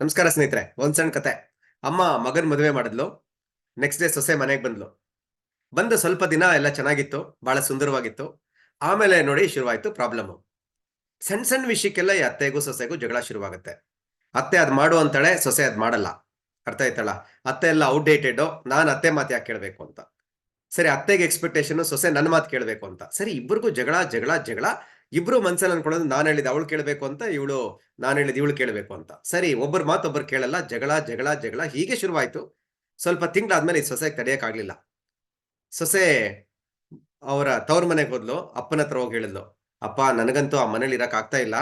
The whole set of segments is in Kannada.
ನಮಸ್ಕಾರ ಸ್ನೇಹಿತರೆ ಒಂದ್ ಸಣ್ಣ ಕತೆ. ಅಮ್ಮ ಮಗನ್ ಮದುವೆ ಮಾಡಿದ್ಲು ನೆಕ್ಸ್ಟ್ ಡೇ ಸೊಸೆ ಮನೆಗೆ ಬಂದ್ಲು. ಬಂದ ಸ್ವಲ್ಪ ದಿನ ಎಲ್ಲ ಚೆನ್ನಾಗಿತ್ತು ಬಹಳ ಸುಂದರವಾಗಿತ್ತು. ಆಮೇಲೆ ನೋಡಿ ಶುರುವಾಯ್ತು ಪ್ರಾಬ್ಲಮ್ ಸಣ್ಣ ಸಣ್ಣ ವಿಷಯಕ್ಕೆಲ್ಲ ಈ ಅತ್ತೆಗೂ ಸೊಸೆಗೂ ಜಗಳ ಶುರುವಾಗುತ್ತೆ. ಅತ್ತೆ ಅದ್ ಮಾಡು ಅಂತಾಳೆ ಸೊಸೆ ಅದ್ ಮಾಡಲ್ಲ. ಅರ್ಥ ಆಯ್ತಲ್ಲ? ಅತ್ತೆ ಎಲ್ಲ ಔಟ್ಡೇಟೆಡ್ ನಾನು ಅತ್ತೆ ಮಾತು ಯಾಕೆ ಕೇಳಬೇಕು ಅಂತ. ಸರಿ, ಅತ್ತೆಗೆ ಎಕ್ಸ್ಪೆಕ್ಟೇಷನ್ ಸೊಸೆ ನನ್ನ ಮಾತು ಕೇಳಬೇಕು ಅಂತ. ಸರಿ ಇಬ್ಬರಿಗೂ ಜಗಳ ಜಗಳ ಜಗಳ. ಇಬ್ರು ಮನ್ಸಲ್ಲಿ ಅನ್ಕೊಳ್ಳೋದು ನಾನು ಹೇಳಿದ ಅವಳು ಕೇಳಬೇಕು ಅಂತ, ಇವಳು ನಾನು ಹೇಳಿದ ಇವಳು ಕೇಳಬೇಕು ಅಂತ. ಸರಿ, ಒಬ್ಬರ ಮಾತು ಒಬ್ಬರು ಕೇಳಲ್ಲ, ಜಗಳ ಜಗಳ ಜಗಳ, ಹೀಗೆ ಶುರುವಾಯ್ತು. ಸ್ವಲ್ಪ ತಿಂಗಳಾದ್ಮೇಲೆ ಈ ಸೊಸೆಗೆ ತಡೆಯಕ್ಕಾಗ್ಲಿಲ್ಲ. ಸೊಸೆ ಅವರ ತವ್ರ ಮನೆಗೆ ಹೋದ್ಲು, ಅಪ್ಪನ ಹತ್ರ ಹೋಗಿ ಹೇಳಿದ್ಲು, ಅಪ್ಪ, ನನಗಂತೂ ಆ ಮನೇಲಿ ಇರಕ್ ಆಗ್ತಾ ಇಲ್ಲ.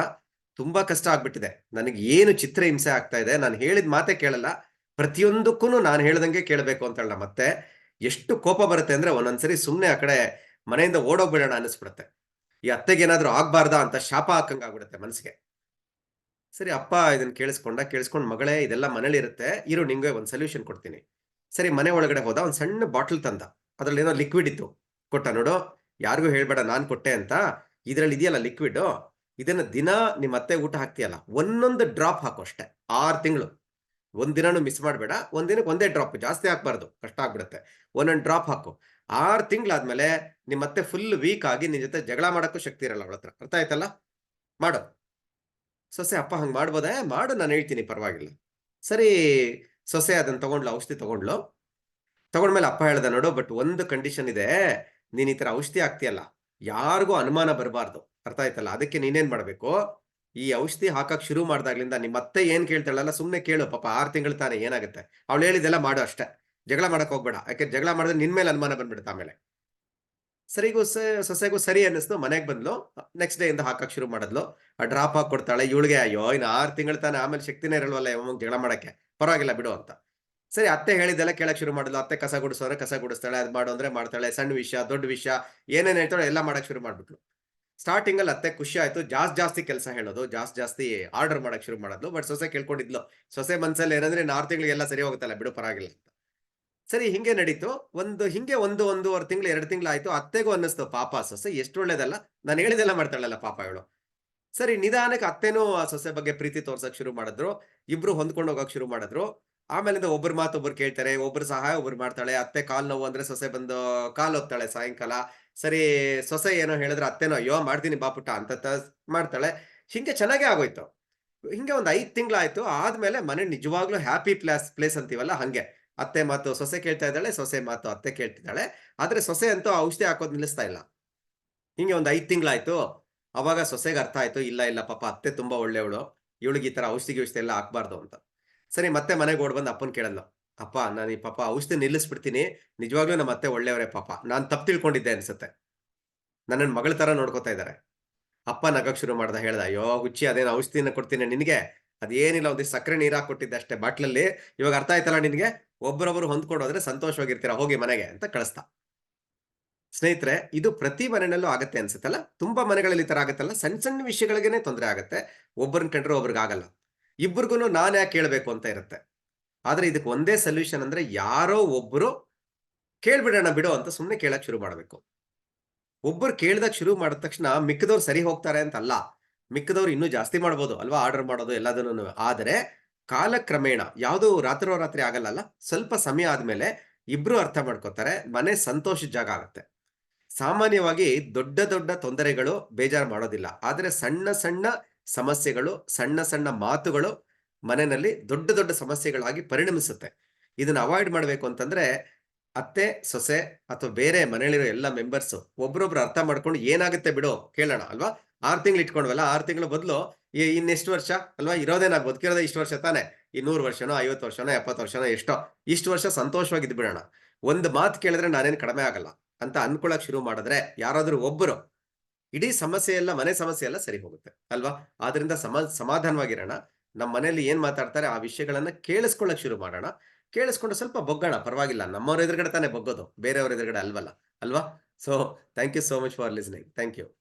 ತುಂಬಾ ಕಷ್ಟ ಆಗ್ಬಿಟ್ಟಿದೆ. ನನಗೆ ಏನು ಚಿತ್ರ ಹಿಂಸೆ ಆಗ್ತಾ ಇದೆ, ನಾನು ಹೇಳಿದ ಮಾತೇ ಕೇಳಲ್ಲ. ಪ್ರತಿಯೊಂದಕ್ಕೂ ನಾನು ಹೇಳ್ದಂಗೆ ಕೇಳಬೇಕು ಅಂತ ಹೇಳ ಮತ್ತೆ ಎಷ್ಟು ಕೋಪ ಬರುತ್ತೆ ಅಂದ್ರೆ ಒಂದೊಂದ್ಸರಿ ಸುಮ್ಮನೆ ಆ ಕಡೆ ಮನೆಯಿಂದ ಓಡೋಗ್ಬಿಡೋಣ ಅನಿಸ್ಬಿಡುತ್ತೆ ಈ ಅತ್ತೆಗೆ ಏನಾದ್ರೂ ಆಗ್ಬಾರ್ದಾ ಅಂತ ಶಾಪ ಹಾಕಂಗ್ ಆಗ್ಬಿಡುತ್ತೆ ಮನ್ಸಿಗೆ ಸರಿ, ಅಪ್ಪ ಇದನ್ನ ಕೇಳಿಸ್ಕೊಂಡ, ಕೇಳಿಸ್ಕೊಂಡು ಮಗಳೇ, ಇದೆಲ್ಲ ಮನೇಲಿ ಇರುತ್ತೆ, ಇರು, ನಿಂಗೆ ಒಂದು ಸೊಲ್ಯೂಷನ್ ಕೊಡ್ತೀನಿ. ಸರಿ, ಮನೆ ಒಳಗಡೆ ಹೋದ, ಒಂದು ಸಣ್ಣ ಬಾಟಲ್ ತಂದ. ಅದ್ರಲ್ಲಿ ಏನೋ ಲಿಕ್ವಿಡ್ ಇತ್ತು. ಕೊಟ್ಟ ನೋಡು, ಯಾರಿಗೂ ಹೇಳ್ಬೇಡ, ನಾನು ಕೊಟ್ಟೆ ಅಂತ. ಇದ್ರಲ್ಲಿ ಇದೆಯಲ್ಲ ಲಿಕ್ವಿಡ್ ಇದನ್ನ ದಿನ ನಿಮ್ಮ ಅತ್ತೆ ಊಟ ಹಾಕ್ತೀಯಲ್ಲ, ಒಂದೊಂದು ಡ್ರಾಪ್ ಹಾಕು ಅಷ್ಟೇ, ಆರ್ ತಿಂಗಳು. ಒಂದಿನೂ ಮಿಸ್ ಮಾಡಬೇಡ ಒಂದಿನಕ್ಕೆ ದಿನಕ್ಕೆ ಒಂದೇ ಡ್ರಾಪ್ ಜಾಸ್ತಿ ಹಾಕ್ಬಾರ್ದು, ಕಷ್ಟ ಆಗ್ಬಿಡುತ್ತೆ. ಒಂದೊಂದು ಡ್ರಾಪ್ ಹಾಕು. ಆರ್ ತಿಂಗಳಾದ್ಮೇಲೆ ನಿಮ್ ಮತ್ತೆ ಫುಲ್ ವೀಕ್ ಆಗಿ ನಿನ್ ಜೊತೆ ಜಗಳ ಮಾಡೋಕ್ಕೂ ಶಕ್ತಿ ಇರಲ್ಲ ಅವಳ ಹತ್ರ ಅರ್ಥ ಆಯ್ತಲ್ಲ? ಮಾಡು. ಸೊಸೆ, ಅಪ್ಪ ಹಂಗೆ ಮಾಡ್ಬೋದೇ? ಮಾಡು, ನಾನು ಹೇಳ್ತೀನಿ ಪರವಾಗಿಲ್ಲ. ಸರಿ, ಸೊಸೆ ಅದನ್ನ ತಗೊಂಡ್ಲು, ಔಷಧಿ ತಗೊಂಡ್ಲು. ತಗೊಂಡ್ಮೇಲೆ ಅಪ್ಪ ಹೇಳ್ದೆ ನೋಡು ಬಟ್ ಒಂದು ಕಂಡೀಷನ್ ಇದೆ. ನೀನ್ ಈ ತರ ಔಷಧಿ ಹಾಕ್ತಿಯಲ್ಲ, ಯಾರಿಗೂ ಅನುಮಾನ ಬರಬಾರ್ದು. ಅರ್ಥ ಆಯ್ತಲ್ಲ? ಅದಕ್ಕೆ ನೀನೇನ್ ಮಾಡ್ಬೇಕು? ಈ ಔಷಧಿ ಹಾಕಕ್ ಶುರು ಮಾಡ್ದಾಗ್ಲಿಂದ ನಿಮ್ಮ ಅತ್ತೆ ಏನ್ ಕೇಳ್ತಾಳಲ್ಲ ಸುಮ್ಮನೆ ಕೇಳು, ಪಾಪ ಆರು ತಿಂಗಳು ತಾನೇ ಏನಾಗುತ್ತೆ? ಅವಳು ಹೇಳಿದೆಲ್ಲ ಮಾಡು ಅಷ್ಟೇ. ಜಗಳ ಮಾಡಕ್ ಹೋಗ್ಬೇಡ. ಯಾಕೆ ಜಗಳ ಮಾಡಿದ್ರೆ ನಿನ್ ಮೇಲೆ ಅನುಮಾನ ಬಂದ್ಬಿಡುತ್ತೆ ಆಮೇಲೆ. ಸರಿಗೂ ಸೊಸೆಗೂ ಸರಿ ಅನ್ನಿಸ್ತು. ಮನೆಗೆ ಬಂದ್ಲು. ನೆಕ್ಸ್ಟ್ ಡೇ ಇಂದ ಹಾಕಕ್ ಶುರು ಮಾಡಿದ್ಲು. ಆ ಡ್ರಾಪ್ ಹಾಕಿ ಕೊಡ್ತಾಳೆ. ಇವಳಿಗೆ, ಅಯ್ಯೋ, ಇನ್ನು ಆರು ತಿಂಗಳು ತಾನೆ ಆಮೇಲೆ ಶಕ್ತಿನೇ ಇರಲ್ವಲ್ಲ ಯಾವಾಗ ಜಗಳ ಮಾಡಕ್ಕೆ. ಪರವಾಗಿಲ್ಲ ಬಿಡು ಅಂತ. ಸರಿ, ಅತ್ತೆ ಹೇಳಿದೆಲ್ಲ ಕೇಳಕ್ ಶುರು ಮಾಡಿದ್ಲು. ಅತ್ತೆ ಕಸ ಗುಡಿಸೋರೆ, ಕಸ ಗುಡಿಸ್ತಾಳೆ. ಅದ್ ಮಾಡು ಅಂದ್ರೆ ಮಾಡ್ತಾಳೆ. ಸಣ್ಣ ವಿಷಯ, ದೊಡ್ಡ ವಿಷಯ, ಏನೇನ್ ಹೇಳ್ತಾಳೆ ಎಲ್ಲ ಮಾಡಕ್ ಶುರು ಮಾಡ್ಬಿಟ್ಲು. ಸ್ಟಾರ್ಟಿಂಗ್ ಅಲ್ಲಿ ಅತ್ತೆ ಖುಷಿ ಆಯ್ತು. ಜಾಸ್ತಿ ಜಾಸ್ತಿ ಕೆಲಸ ಹೇಳೋದು. ಜಾಸ್ತಿ ಜಾಸ್ತಿ ಆರ್ಡರ್ ಮಾಡಕ್ ಶುರು ಮಾಡೋದು ಬಟ್ ಸೊಸೆ ಕೇಳ್ಕೊಂಡಿದ್ಲು. ಸೊಸೆ ಮನ್ಸಲ್ಲಿ ಏನಂದ್ರೆ ಆರು ತಿಂಗಳಿಗೆಲ್ಲ ಸರಿ ಹೋಗುತ್ತಲ್ಲ ಬಿಡು, ಪರವಾಗಿಲ್ಲ ಅಂತ. ಸರಿ, ಹಿಂಗೆ ನಡೀತು. ಒಂದು ಹಿಂಗೆ ಒಂದು, ಒಂದೂವರೆ ತಿಂಗಳು, ಎರಡು ತಿಂಗಳು ಆಯ್ತು. ಅತ್ತೆಗೂ ಅನ್ನಿಸ್ತು, ಪಾಪ ಸೊಸೆ ಎಷ್ಟು ಒಳ್ಳೇದಲ್ಲ. ನಾನು ಹೇಳಿದೆಲ್ಲ ಮಾಡ್ತಾಳಲ್ಲ ಪಾಪ ಇವಳು. ಸರಿ, ನಿಧಾನಕ್ಕೆ ಅತ್ತೆನೂ ಆ ಸೊಸೆ ಬಗ್ಗೆ ಪ್ರೀತಿ ತೋರ್ಸಕ್ ಶುರು ಮಾಡಿದ್ರು. ಇಬ್ರು ಹೊಂದ್ಕೊಂಡು ಹೋಗಕ್ ಶುರು ಮಾಡಿದ್ರು. ಆಮೇಲಿಂದ ಒಬ್ಬರು ಮಾತು ಒಬ್ರು ಕೇಳ್ತಾರೆ. ಒಬ್ರು ಸಹಾಯ ಒಬ್ರು ಮಾಡ್ತಾಳೆ. ಅತ್ತೆ ಕಾಲ್ ನೋವು ಅಂದ್ರೆ ಸೊಸೆ ಬಂದು ಕಾಲ್ ಹೋಗ್ತಾಳೆ ಸಾಯಂಕಾಲ. ಸರಿ, ಸೊಸೆ ಏನೋ ಹೇಳಿದ್ರೆ ಅತ್ತೆನೋ, ಅಯ್ಯೋ, ಮಾಡ್ತೀನಿ ಬಾಪುಟ ಅಂತ ಮಾಡ್ತಾಳೆ. ಹಿಂಗೆ ಚೆನ್ನಾಗೇ ಆಗೋಯ್ತು. ಹಿಂಗೆ ಒಂದ್ ಐದ್ ತಿಂಗಳಾಯ್ತು ಆದ್ಮೇಲೆ ಮನೆ ನಿಜವಾಗ್ಲೂ ಹ್ಯಾಪಿ ಪ್ಲೇಸ್ ಪ್ಲೇಸ್ ಅಂತೀವಲ್ಲ ಹಂಗೆ. ಅತ್ತೆ ಮಾತು ಸೊಸೆ ಕೇಳ್ತಾ ಇದ್ದಾಳೆ, ಸೊಸೆ ಮಾತು ಅತ್ತೆ ಕೇಳ್ತಿದ್ದಾಳೆ. ಆದ್ರೆ ಸೊಸೆ ಅಂತೂ ಔಷಧಿ ಹಾಕೋದ್ ನಿಲ್ಲಿಸ್ತಾ ಇಲ್ಲ. ಹಿಂಗೆ ಒಂದ್ ಐದ್ ತಿಂಗಳಾಯ್ತು. ಅವಾಗ ಸೊಸೆಗೆ ಅರ್ಥ ಆಯ್ತು, ಇಲ್ಲ ಇಲ್ಲ, ಪಾಪ ಅತ್ತೆ ತುಂಬಾ ಒಳ್ಳೆಯವಳು. ಇವಳಿಗೆ ಈ ತರ ಔಷಧಿ ಗಿಷಧಿ ಎಲ್ಲ ಹಾಕ್ಬಾರ್ದು ಅಂತ. ಸರಿ, ಮತ್ತೆ ಮನೆಗೆ ಓಡ್ ಬಂದು ಅಪ್ಪನ್ ಕೇಳಲ್ಲ ಅಪ್ಪ, ನಾನು ಈ ಪಾಪ ಔಷಧಿ ನಿಲ್ಲಿಸ್ಬಿಡ್ತೀನಿ. ನಿಜವಾಗ್ಲೂ ನಮ್ಮ ಅತ್ತೆ ಒಳ್ಳೆಯವರೇ ಪಾಪ. ನಾನು ತಪ್ಪು ತಿಳ್ಕೊಂಡಿದ್ದೆ, ಅನ್ಸುತ್ತೆ. ನನ್ನ ಮಗಳ ತರ ನೋಡ್ಕೋತಾ ಇದ್ದಾರೆ ಅಪ್ಪ ನಗಕ್ ಶುರು ಮಾಡ್ದ ಹೇಳ್ದ, ಅಯ್ಯೋ ಹುಚ್ಚಿ ಅದೇನು ಔಷಧಿನ ಕೊಡ್ತೀನಿ ನಿನಗೆ? ಅದೇನಿಲ್ಲ ಒಂದಿಷ್ಟು ಸಕ್ಕರೆ ನೀರ್ ಕೊಟ್ಟಿದ್ದೆ ಅಷ್ಟೇ ಬಾಟ್ಲಲ್ಲಿ. ಇವಾಗ ಅರ್ಥ ಆಯ್ತಲ್ಲ ನಿನಗೆ? ಒಬ್ಬರೊಬ್ಬರು ಹೊಂದ್ಕೊಂಡು ಹೋದ್ರೆ ಸಂತೋಷವಾಗಿರ್ತೀರಾ? ಹೋಗಿ ಮನೆಗೆ ಅಂತ ಕಳಿಸ್ತಾ. ಸ್ನೇಹಿತರೆ, ಇದು ಪ್ರತಿ ಮನೆಯಲ್ಲೂ ಆಗತ್ತೆ ಅನ್ಸುತ್ತಲ್ಲ? ತುಂಬಾ ಮನೆಗಳಲ್ಲಿ ಈ ತರ ಆಗತ್ತಲ್ಲ? ಸಣ್ಣ ಸಣ್ಣ ವಿಷಯಗಳಿಗೇನೆ ತೊಂದರೆ ಆಗತ್ತೆ. ಒಬ್ಬರನ್ನ ಕಂಡ್ರೆ ಒಬ್ರಿಗಾಗಲ್ಲ. ಇಬ್ಬರಿಗೂ ನಾನ್ ಯಾಕೆ ಕೇಳ್ಬೇಕು ಅಂತ ಇರುತ್ತೆ. ಆದ್ರೆ ಇದಕ್ಕೆ ಒಂದೇ ಸೊಲ್ಯೂಷನ್ ಅಂದ್ರೆ ಯಾರೋ ಒಬ್ರು ಕೇಳ್ಬಿಡೋಣ ಬಿಡು ಅಂತ ಸುಮ್ಮನೆ ಕೇಳಕ್ ಶುರು ಮಾಡ್ಬೇಕು. ಒಬ್ಬರು ಕೇಳ್ದಾಗ ಶುರು ಮಾಡಿದ ತಕ್ಷಣ ಮಿಕ್ಕದವ್ರು ಸರಿ ಹೋಗ್ತಾರೆ ಅಂತ ಅಲ್ಲ ಮಿಕ್ಕದವ್ರು ಇನ್ನೂ ಜಾಸ್ತಿ ಮಾಡ್ಬೋದು ಅಲ್ವಾ? ಆರ್ಡರ್ ಮಾಡೋದು ಎಲ್ಲದನ್ನು ಆದರೆ ಕಾಲಕ್ರಮೇಣ ಯಾವುದು ರಾತ್ರೋ ರಾತ್ರಿ ಆಗಲ್ಲ ಸ್ವಲ್ಪ ಸಮಯ ಆದ್ಮೇಲೆ ಇಬ್ರು ಅರ್ಥ ಮಾಡ್ಕೋತಾರೆ, ಮನೆ ಸಂತೋಷದ ಜಾಗ ಆಗುತ್ತೆ. ಸಾಮಾನ್ಯವಾಗಿ ದೊಡ್ಡ ದೊಡ್ಡ ತೊಂದರೆಗಳು ಬೇಜಾರು ಮಾಡೋದಿಲ್ಲ. ಆದರೆ ಸಣ್ಣ ಸಣ್ಣ ಸಮಸ್ಯೆಗಳು, ಸಣ್ಣ ಸಣ್ಣ ಮಾತುಗಳು ಮನೆಯಲ್ಲಿ ದೊಡ್ಡ ದೊಡ್ಡ ಸಮಸ್ಯೆಗಳಾಗಿ ಪರಿಣಮಿಸುತ್ತೆ. ಇದನ್ನ ಅವಾಯ್ಡ್ ಮಾಡಬೇಕು ಅಂತಂದ್ರೆ ಅತ್ತೆ, ಸೊಸೆ ಅಥವಾ ಬೇರೆ ಮನೆಯಲ್ಲಿರೋ ಎಲ್ಲ ಮೆಂಬರ್ಸ್ ಒಬ್ರೊಬ್ರು ಅರ್ಥ ಮಾಡ್ಕೊಂಡು ಏನಾಗುತ್ತೆ ಬಿಡು ಕೇಳೋಣ ಅಲ್ವಾ? ಆರ್ ತಿಂಗಳು ಇಟ್ಕೊಂಡ್ವಲ್ಲ, ಆರ್ ತಿಂಗಳ ಬದಲು ಇನ್ನೆಷ್ಟು ವರ್ಷ ಅಲ್ವಾ? ಇರೋದೇ ನಾವು ಬದುಕಿರೋದೇ ಇಷ್ಟು ವರ್ಷ ತಾನೆ? ಈ ನೂರು ವರ್ಷನೋ, ಐವತ್ತು ವರ್ಷನೋ, ಎಪ್ಪತ್ತು ವರ್ಷನೋ, ಎಷ್ಟೋ. ಇಷ್ಟು ವರ್ಷ ಸಂತೋಷವಾಗಿ ಇದ್ ಬಿಡೋಣ. ಒಂದು ಮಾತು ಕೇಳಿದ್ರೆ ನಾನೇನು ಕಡಿಮೆ ಆಗಲ್ಲ ಅಂತ ಅನ್ಕೊಳಕ್ ಶುರು ಮಾಡಿದ್ರೆ ಯಾರಾದ್ರೂ ಒಬ್ಬರು ಇಡೀ ಸಮಸ್ಯೆ ಎಲ್ಲ, ಮನೆ ಸಮಸ್ಯೆ ಎಲ್ಲ ಸರಿ ಹೋಗುತ್ತೆ ಅಲ್ವಾ? ಆದ್ರಿಂದ ಸಮ, ಸಮಾಧಾನವಾಗಿರೋಣ. ನಮ್ಮ ಮನೆಯಲ್ಲಿ ಏನ್ ಮಾತಾಡ್ತಾರೆ ಆ ವಿಷಯಗಳನ್ನ ಕೇಳಿಸ್ಕೊಳ್ಳಕ್ ಶುರು ಮಾಡೋಣ. ಕೇಳಿಸ್ಕೊಂಡು ಸ್ವಲ್ಪ ಬೊಗ್ಗೋಣ ಪರವಾಗಿಲ್ಲ. ನಮ್ಮವ್ರ ಎದುರುಗಡೆ ತಾನೇ ಬೊಗ್ಗೋದು ಬೇರೆಯವ್ರ ಎದುರುಗಡೆ ಅಲ್ವಲ್ಲ. ಅಲ್ವಾ? So thank you so much for listening thank you